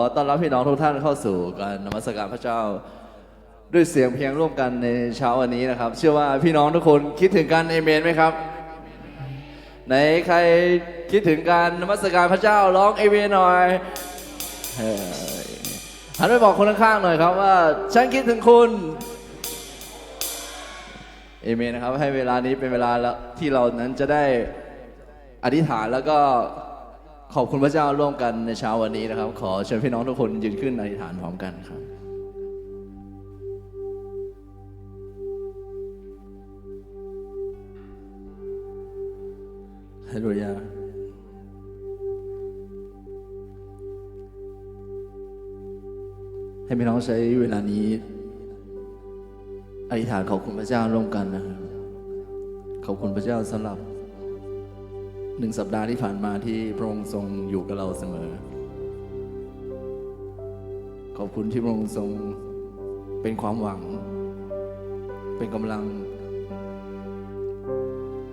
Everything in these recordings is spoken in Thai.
ขอต้อนรับพี่น้องทุกท่านเข้าสู่การนมัสการพระเจ้า ด้วยเสียงเพลงร่วมกันในเช้าวันนี้นะครับ เชื่อว่าพี่น้องทุกคนคิดถึงกันเอเมนไหมครับไหนใครคิดถึงการนมัสการพระเจ้าร้องเอเมนหน่อยหันไปบอกคนข้างๆหน่อยครับว่า ฉันคิดถึงคุณเอเมนนะครับให้เวลานี้เป็นเวลาที่เรานั้นจะได้อธิษฐานแล้วก็ ขอบคุณพระเจ้าร่วมกันในเช้าวันนี้นะครับ ขอเชิญพี่น้องทุกคนยืนขึ้นอธิษฐานพร้อมกันครับฮาเลลูยาให้พี่น้องใช้เวลานี้อธิษฐานขอบคุณพระเจ้าร่วมกันนะครับขอบคุณพระเจ้าสำหรับ หนึ่งสัปดาห์ที่ผ่านมาที่พระองค์ทรงอยู่กับเราเสมอ ขอบคุณที่พระองค์ทรงเป็นความหวัง เป็นกำลัง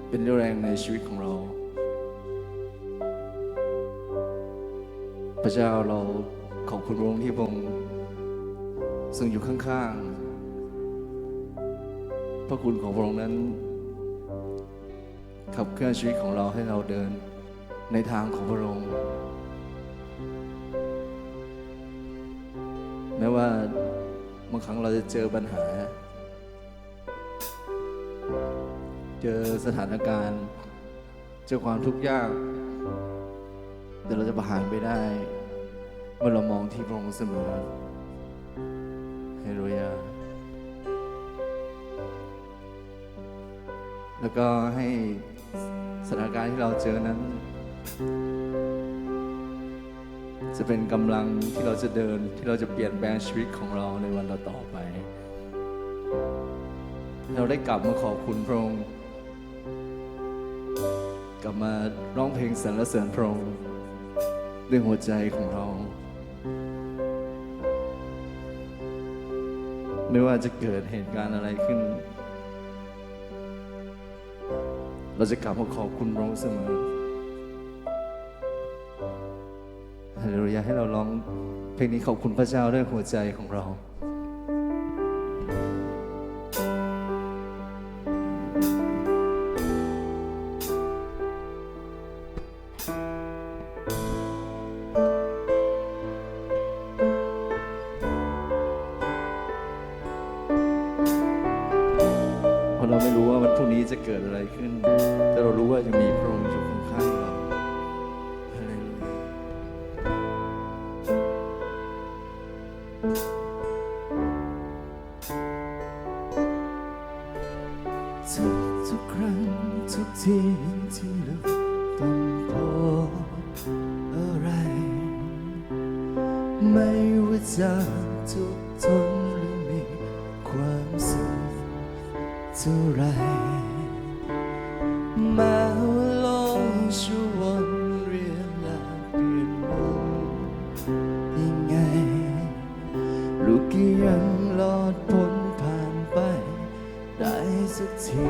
เป็นเล่แรงในชีวิตของเรา พระเจ้าเราขอบคุณพระองค์ที่พระองค์ทรงอยู่ข้างๆ พระคุณของพระองค์นั้น ขับเคลื่อนชีวิตของเราให้เราเดินในทางของพระองค์แม้ว่าบางครั้งเราจะเจอปัญหา เจอสถานการณ์ เจอความทุกข์ยาก แต่เราจะผ่านไปได้ เมื่อเรามองที่พระองค์เสมอเฮโรยาแล้วก็ให้ สถานการณ์ที่เราเจอนั้น จะเป็นกำลังที่เราจะเดินที่เราจะเปลี่ยนแปลงชีวิตของเราในวันต่อๆไป เราได้กลับมาขอบคุณพระองค์กลับมาร้องเพลงสรรเสริญพระองค์ด้วยหัวใจของเรา ไม่ว่าจะเกิดเหตุการณ์อะไรขึ้น เราจะกลับมาขอบคุณพระองค์เสมอฮาเลลูยาให้เราร้องเพลงนี้ขอบคุณพระเจ้าด้วยหัวใจของเรา ม้ว่าโลกจะวนเวียนและเปลี่ยนหมุนยังไง ลูกก็ยังรอดพ้นผ่านไป ได้สักที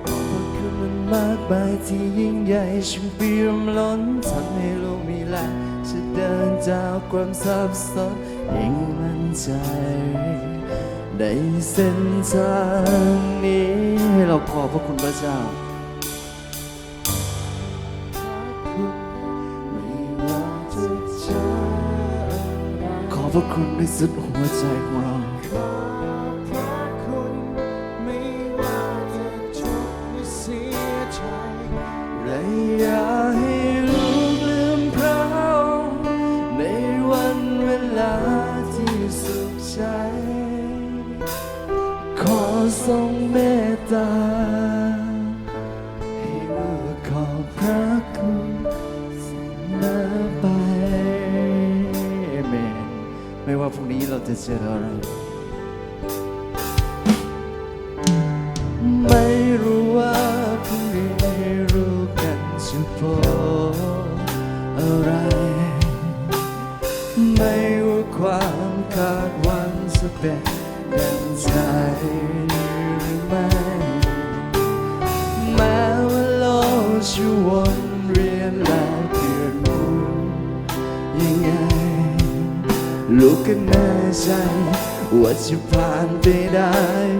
เพราะคือมันมากมายที่ยิ่งใหญ่ช่างเปี่ยมล้นทำให้โลกมีแรงจะเดินจากความสับสนยิ่งมั่นใจ ในเส้นทางนี้ให้เราขอพระคุณพระเจ้าขอพระคุณในสุดหัวใจของเรา ใจ ว่าจะผ่านไปได้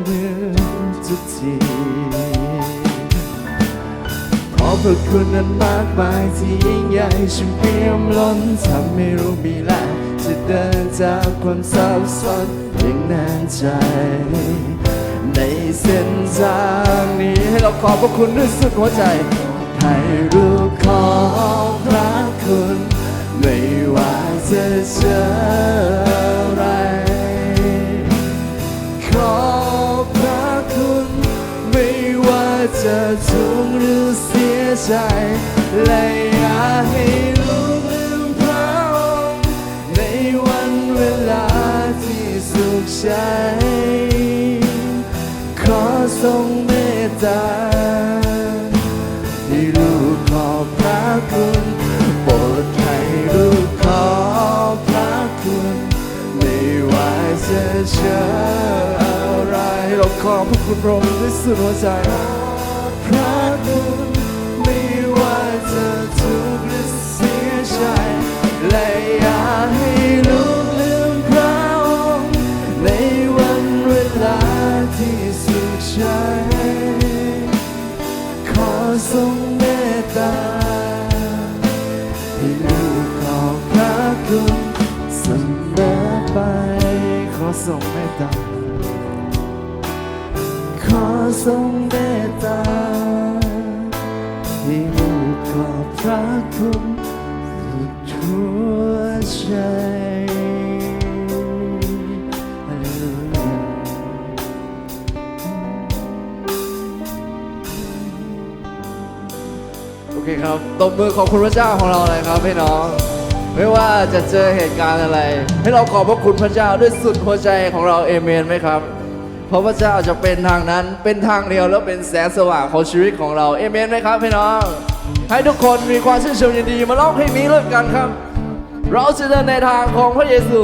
เหมือนทุกทีขอบพระคุณนั้นมากมายที่ยิ่งใหญ่ฉันเปี่ยมล้นทำให้รู้มีแรงจะเดินจากความสับสนอย่างแน่ใจ ในเส้นทางนี้ให้เราขอบพระคุณด้วยสุดหัวใจให้รู้ขอบพระคุณ ไม่ว่าจะเจอ พระคุณ ไม่ว่าจะทุกข์หรือเสียใจและอยาให้รู้ลืมพระองค์ในวันเวลาที่สุขใจ ขอทรงเมตตาให้ลูกขอบพระคุณโปรดให้ลูกขอพระคุณไม่ว่าจะเจออ ขอบพระคุณพระองค์ด้วยสุดหัวใจ พระคุณไม่ว่าจะทุกข์หรือเสียใจ และอยากให้ลูกลืมพระองค์ในวันเวลาที่สุขใจ ขอทรงเมตตาให้ลูกขอบพระคุณเสมอไป ขอทรงเมตตา ทรงเมตตาให้ลูกขอบพระคุณสุดหัวใจโอเคครับ ตบมือขอบคุณพระเจ้าของเราเลยครับพี่น้อง ไม่ว่าจะเจอเหตุการณ์อะไร ให้เราขอบพระคุณพระเจ้าด้วยสุดหัวใจของเราเอเมนไหมครับ พราะพระเจ้าจะเป็นทางนั้น เป็นทางเดียวแล้วเป็นแสงสว่างของชีวิตของเราเอเมนไหมครับพี่น้อง ให้ทุกคนมีความชื่นชมยินดีมาร้องเพลงนี้ร่วมกันครับ เราจะเดินในทางของพระเยซู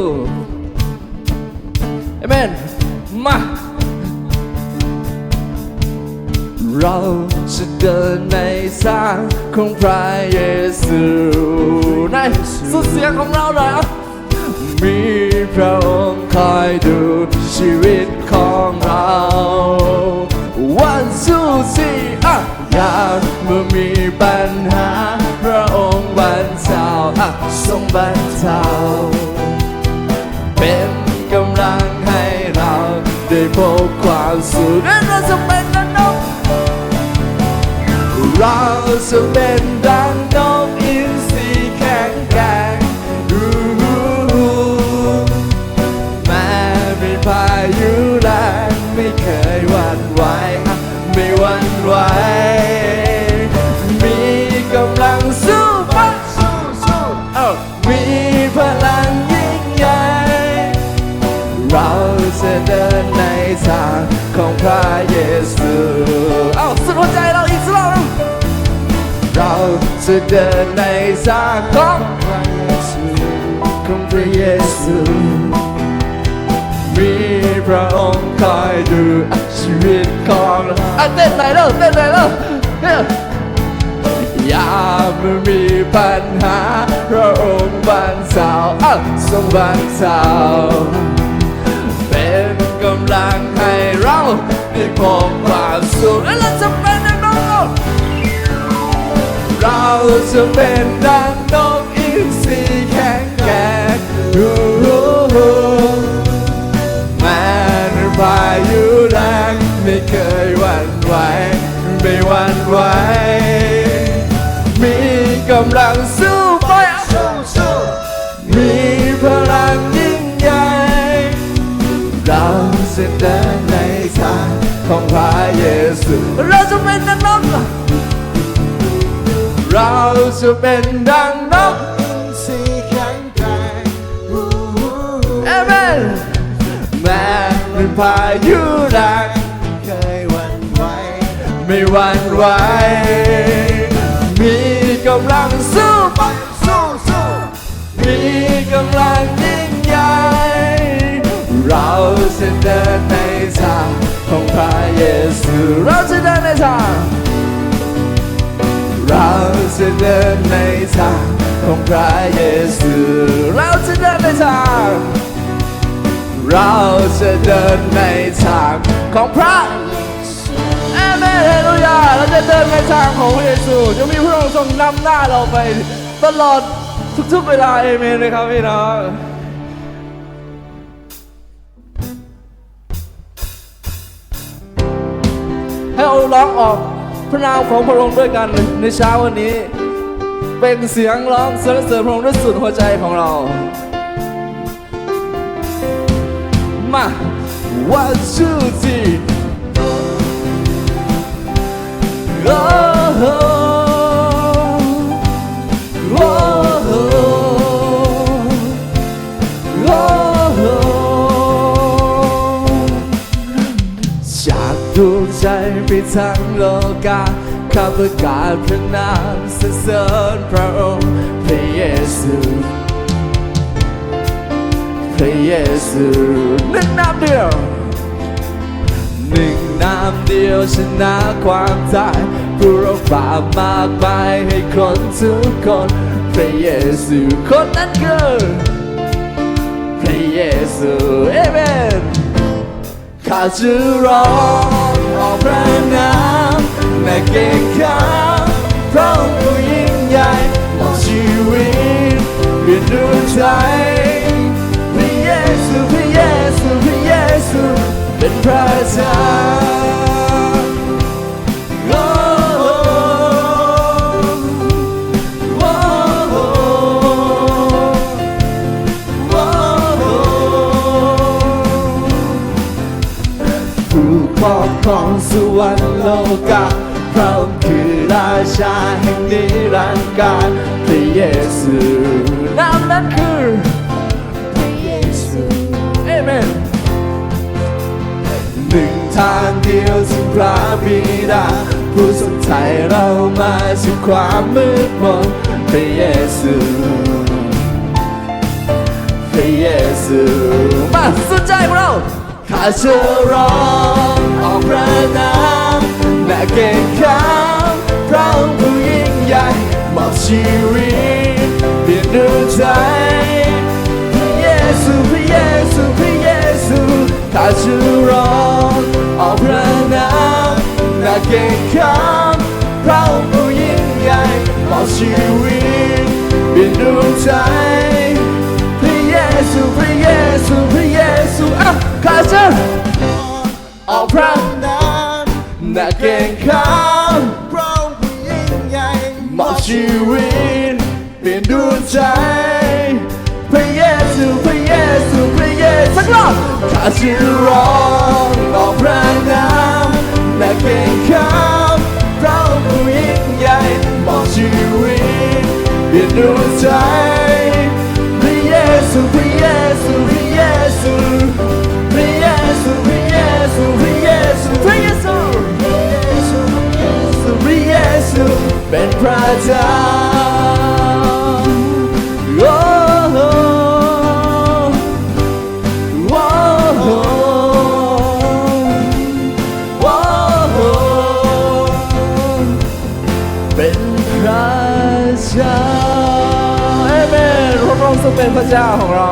เอเมนมาเราจะเดินในทางของพระเยซูในสุดเสียงของเราเลยอะมีพระองค์คอยดูชีวิต ความสุข นในทางของพระเยซูเอาสุดหัวใจเราอีกสักรอบหนึ่งเราจะเดินในทางของพระเยซูของพระเยซูมีพระองค์คอยดูชีวิตของเราอะเต้นไหนอยเล่าเต้นไหนอยเล่าเนี่ยยามเมื่อมีปัญหาพระองค์บรรเทาอ้าวทรงบรรเทาเป็น กำลังให้เราได้พบความสุขและเราจะเป็นดังนกเราจะเป็นดังนกอินทรีแข็งแกร่งแม้ในพายุแรงไม่เคยหวั่นไหวไม่หวั่นไหวมีกำลังสู้ จะเป็นดังนก เราจะเป็นดังนกสีแข็งแกร่งเอเมนแม้เป็นพายุแรงเคยหวั่นไหวไม่หวั่นไหวมีกำลังสู้ไปสู้สู้มีกำลังยิ่งใหญ่เราจะเดินในทาง ของพระเยซูเราจะเดินในทางเราจะเดินในทางของพระเยซูเราจะเดินในทางเราจะเดินในทางของพระเอเมนเลลูยาเราจะเดินในทางของพระเยซูจะมีพระองค์ทรงนำหน้าเราไปตลอดทุกๆเวลาเอเมนเลยครับพี่น้อง ราร้องออกพระนามของพระองค์ด้วยกันในเช้าวันนี้ เป็นเสียงร้องสรรเสริญพระองค์ด้วยสุดหัวใจของเรา มา one two three โอ้ ใจไปทั้งโลกาข้าประกาศพระนามสรรเสริญพระองค์พระเยซูพระเยซูหนึ่งนามเดียวหนึ่งนามเดียวชนะความตายผู้รบบาปมากมายให้คนทุกคนพระเยซูคนนั้นคือพระเยซูเอเมนข้าจะร้อง พระนามแม่เก่งข้าพระองค์ผู้ยิ่งใหญ่มอบชีวิตเปลี่ยนดวงใจพระเยซูพระเยซูพระเยซูเป็นพระเจ้า ผู้ครอบครองสวรรค์โลกาพระองค์คือราชาแห่งนิรันดร์การพระเยซูนามนั้นคือพระเยซูเอเมนหนึ่งทางเดียวที่พระบิดาผู้ทรงไถ่เรามาจากความมืดมนพระเยซูพระเยซูมาสุดใจของเรา ข้าจะร้องออกพระนามและเก่งข้ามพระองค์ผู้ยิ่งใหญ่มอบชีวิตเปลี่ยนดวงใจพระเยซูพระเยซูพระเยซูข้าจะร้องออกพระนามและเก่งข้ามพระองค์ผู้ยิ่งใหญ่มอบชีวิตเปลี่ยนดวงใจพระเยซูพระเยซูพระเย จะออกพระนามและเก่งข้ามพระองค์ผู้ยิ่งใหญ่มอบชีวิตเปลี่ยนดวงใจ พระเยซูพระเยซูพระเยซูสักรอบข้าจะร้องออกพระนามและเก่งข้ามพระองค์ผู้ยิ่งใหญ่มอบชีวิตเปลี่ยนดวงใจพระเยซูพระเยซูพระเยซู เป็นพระเจ้าโอ้โหโอ้โหโอ้โหเป็นพระเจ้าเอเมนพระองค์ทรงเป็นพระเจ้าของเรา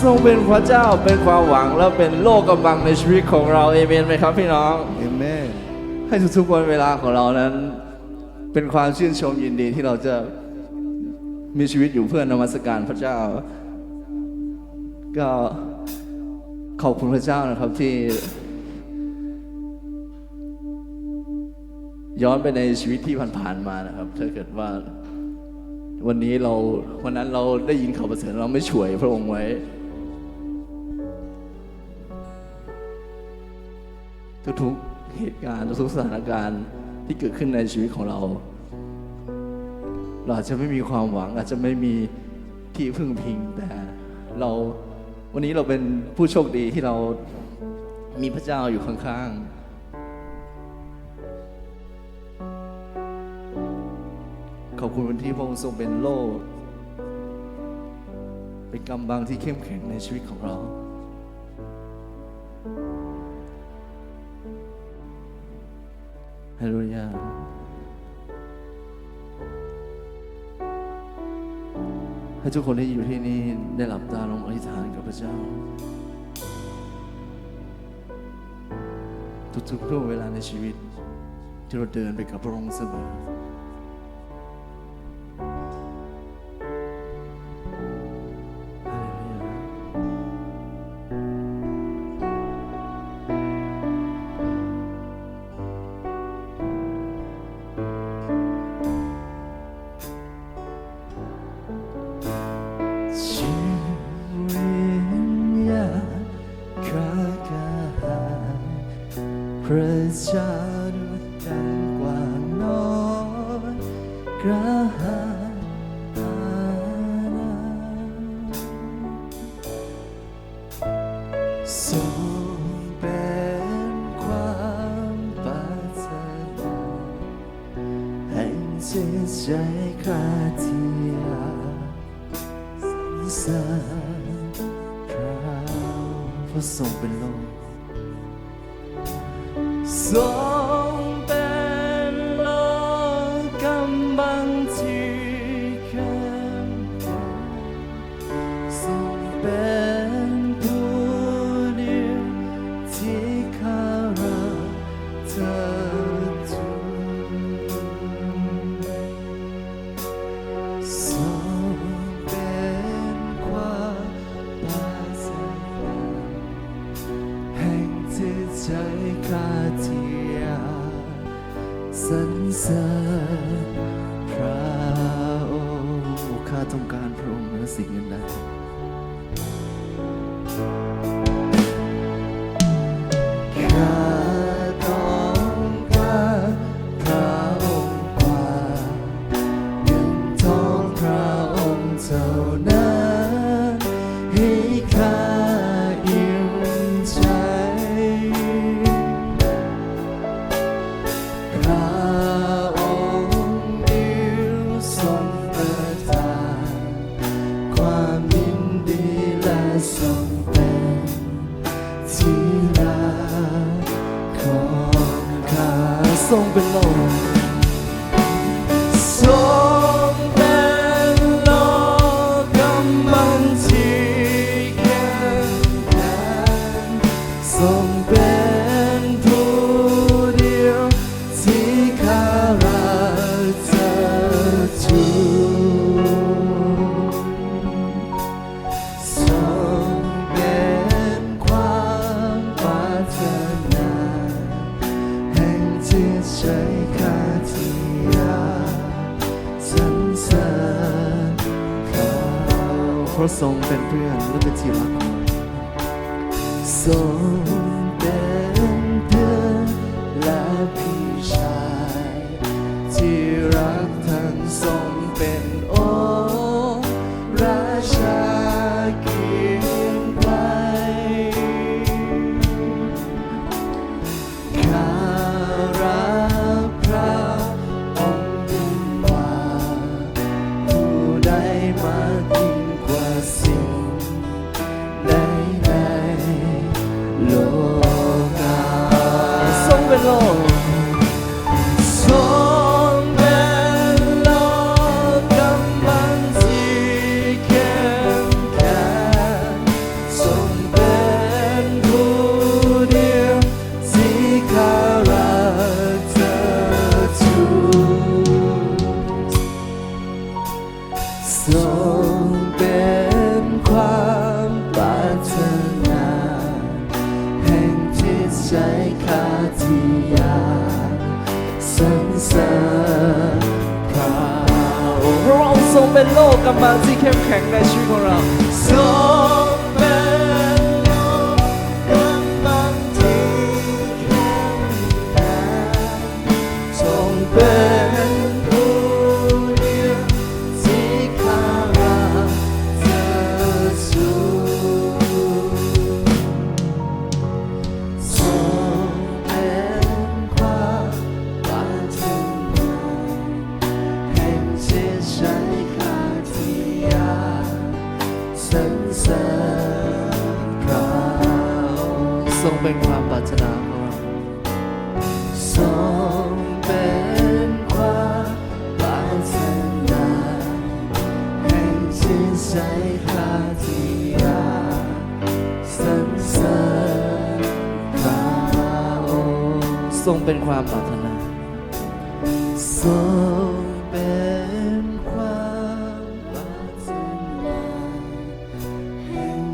ทรงเป็นพระเจ้าเป็นความหวังและเป็นโลกกำบังในชีวิตของเราเอเมนไหมครับพี่น้อง ให้ทุกๆวันเวลาของเรานั้น เป็นความชื่นชมยินดีที่เราจะมีชีวิตอยู่เพื่อนมัสการพระเจ้า ก็ขอบคุณพระเจ้านะครับที่ ย้อนไปในชีวิตที่ผ่านๆมานะครับ ถ้าเกิดว่าวันนี้เราวันนั้นเราได้ยินข่าวประเสริฐเราไม่ช่วยพระองค์ไว้ ทุกๆ เหตุการณ์ทุกสถานการณ์ที่เกิดขึ้นในชีวิตของเรา เราอาจจะไม่มีความหวัง อาจจะไม่มีที่พึ่งพิงแต่เราวันนี้เราเป็นผู้โชคดีที่เรามีพระเจ้าอยู่ข้างๆขอบคุณที่พระองค์ทรงเป็นโล่เป็นกำบังที่เข้มแข็งในชีวิตของเรา ทุกคนที่อยู่ที่นี่ได้หลับตาลงอธิษฐานกับพระเจ้า ทุกๆร่วงเวลาในชีวิต ที่เราเดินไปกับพระองค์เสมอ for something long. So. 가요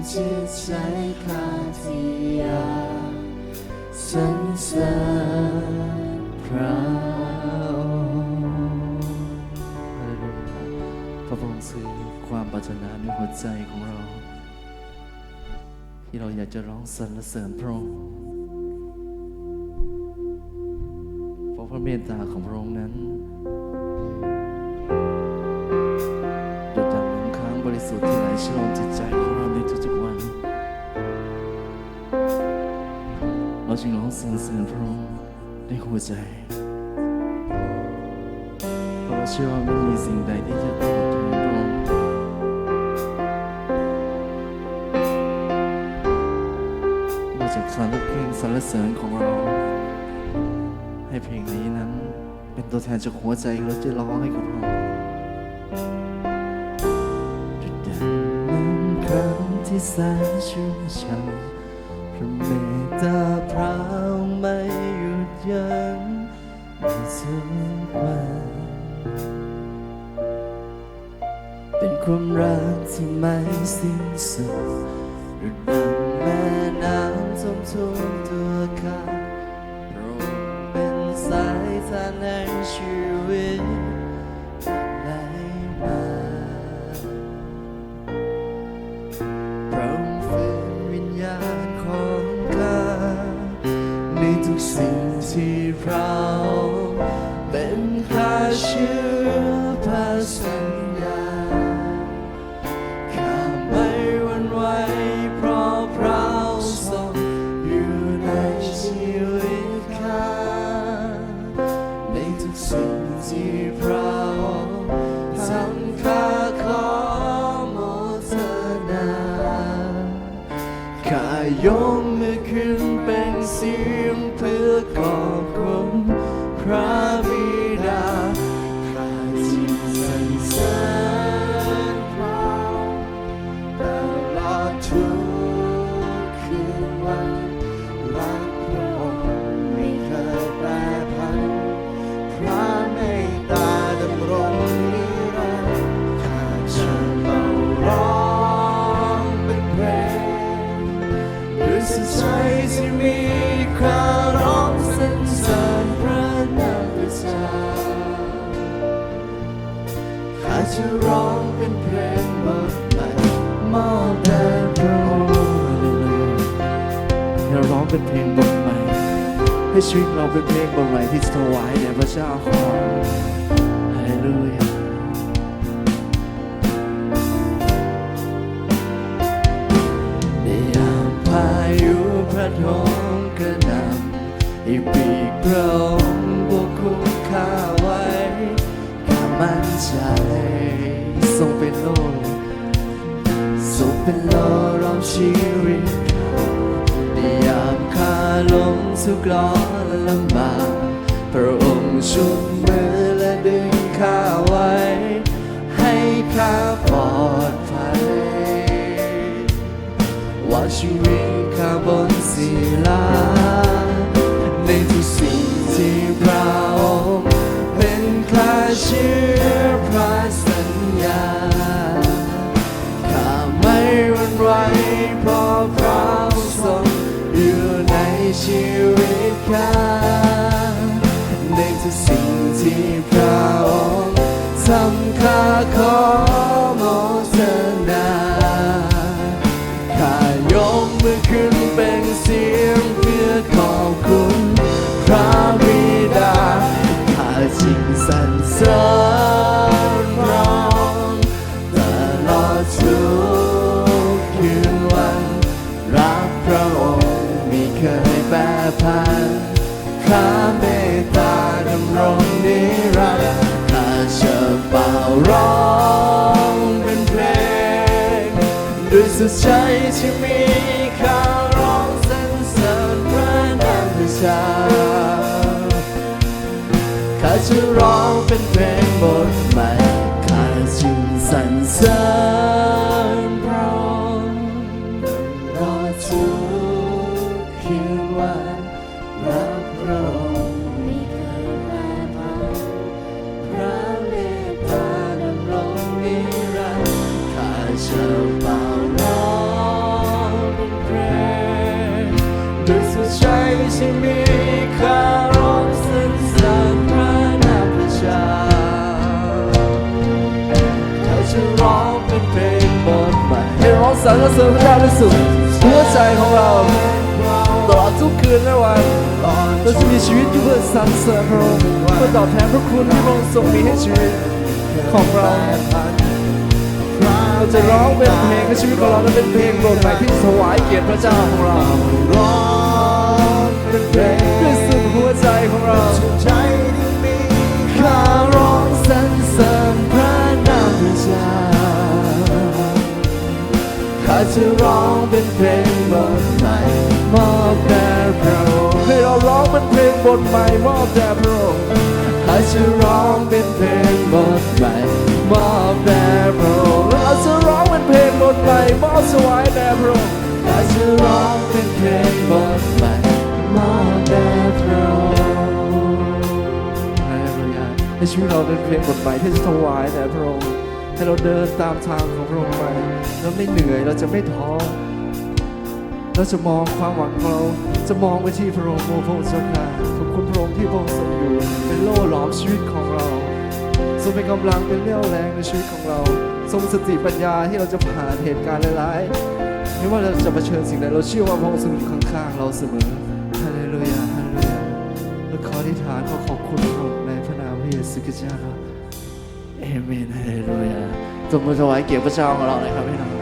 แห่งจิตใจข้าที่ยาสรรเสริญพระองค์ฮาเลลูยาพระองค์สื่อความปรารถนาในหัวใจของเรา ที่เราอยากจะร้องสรรเสริญพระองค์เพราะพระเมตตาของพระองค์นั้นโดดดังน้ำค้างบริสุทธิ์ที่ไหลฉลองจิตใจ จึงร้องสรรเสริญพระองค์ในหัวใจเราเชื่อว่าไม่มีสิ่งใดที่จะตอบแทนพระองค์นอกจากสรรเพลงสรรเสริญของเรา ให้เพลงนี้นั้นเป็นตัวแทนจากหัวใจเราจะร้องให้กับพระองค์จุดเด่นมันครั้งที่แสนชุ่มช่ำพระเม ตาพระองค์ไม่หยุดยั้งในทุกวันเป็นความรักที่ไม่สิ้นสุดหรือดัง จที่มีข้าร้องสรรเสริญพระนามพระเจ้าข้าจะร้องเป็นเพลงบทใหม่มอบแด่พระองค์เราร้องเป็นเพลงบทใหม่ให้ชีวิตเราเป็นเพลงบทใหม่ที่ถวายแด่พระเจ้าของ พระทงกระนำให้ปีกพระองค์ปกคุ้มข้าไว้ข้ามั่นใจทรงเป็นโลกสุขเป็นโลรองชีวิตในยามข้าลงทุกร้อนละลำบากพระองค์ชุบมือและดึงข้าไว้ ให้ข้าปลอดภัยว่าชีวิต ชีวิตข้าในทุกสิ่งที่พระองค์ทำข้าขอ ด้ สรรเสริญพระเจ้าด้วยสุดหัวใจของเราตลอดทุกคืนและวันเราจะมีชีวิตอยู่เพื่อสรรเสริญพระองค์เพื่อตอบแทนพระคุณที่พระองค์ทรงมีให้ชีวิตของเราเราจะร้องเป็นเพลงในชีวิตของเรานั้นเป็นเพลงบทใหม่ที่ถวายเกียรติพระเจ้าของเราร้องเป็นเพลงด้วยสุดหัวใจของเรา จะร้องเป็นเพลงบทใหม่มอบแด่พระองค์ให้เราร้องเป็นเพลงบทใหม่มอบแด่พระองค์ข้าจะร้องเป็นเพลงบทใหม่มอบแด่พระองค์เราจะร้องเป็นเพลงบทใหม่มอบถวายแด่พระองค์ข้าจะร้องเป็นเพลงบทใหม่มอบแด่พระองค์ฮาเลลูยาให้ชีวิตเราเป็นเพลงบทใหม่ที่จะถวายแด่พระองค์ ให้เราเดินตามทางของพระองค์ไปเราไม่เหนื่อยเราจะไม่ท้อเราจะมองความหวังของเราจะมองไปที่พระองค์โอ้พระองค์เจ้าค่ะขอบคุณพระองค์ที่พระองค์ทรงอยู่ เป็นโล่หลอมชีวิตของเราทรงเป็นกำลังเป็นเรี่ยวแรงในชีวิตของเรา ทรงสติปัญญาที่เราจะผ่านเหตุการณ์ร้ายๆไม่ว่าเราจะเผชิญสิ่งใดเราเชื่อว่าพระองค์ทรงอยู่ข้างๆเราเสมอฮาเลลูยาฮาเลลูยาและขออธิษฐานขอขอบคุณพระองค์ในพระนามพระเยซูคริสต์เจ้า เอเมนฮาเลลูยาจงมาถวายเกียรติพระเจ้าของเราหนะครับพี่น้อง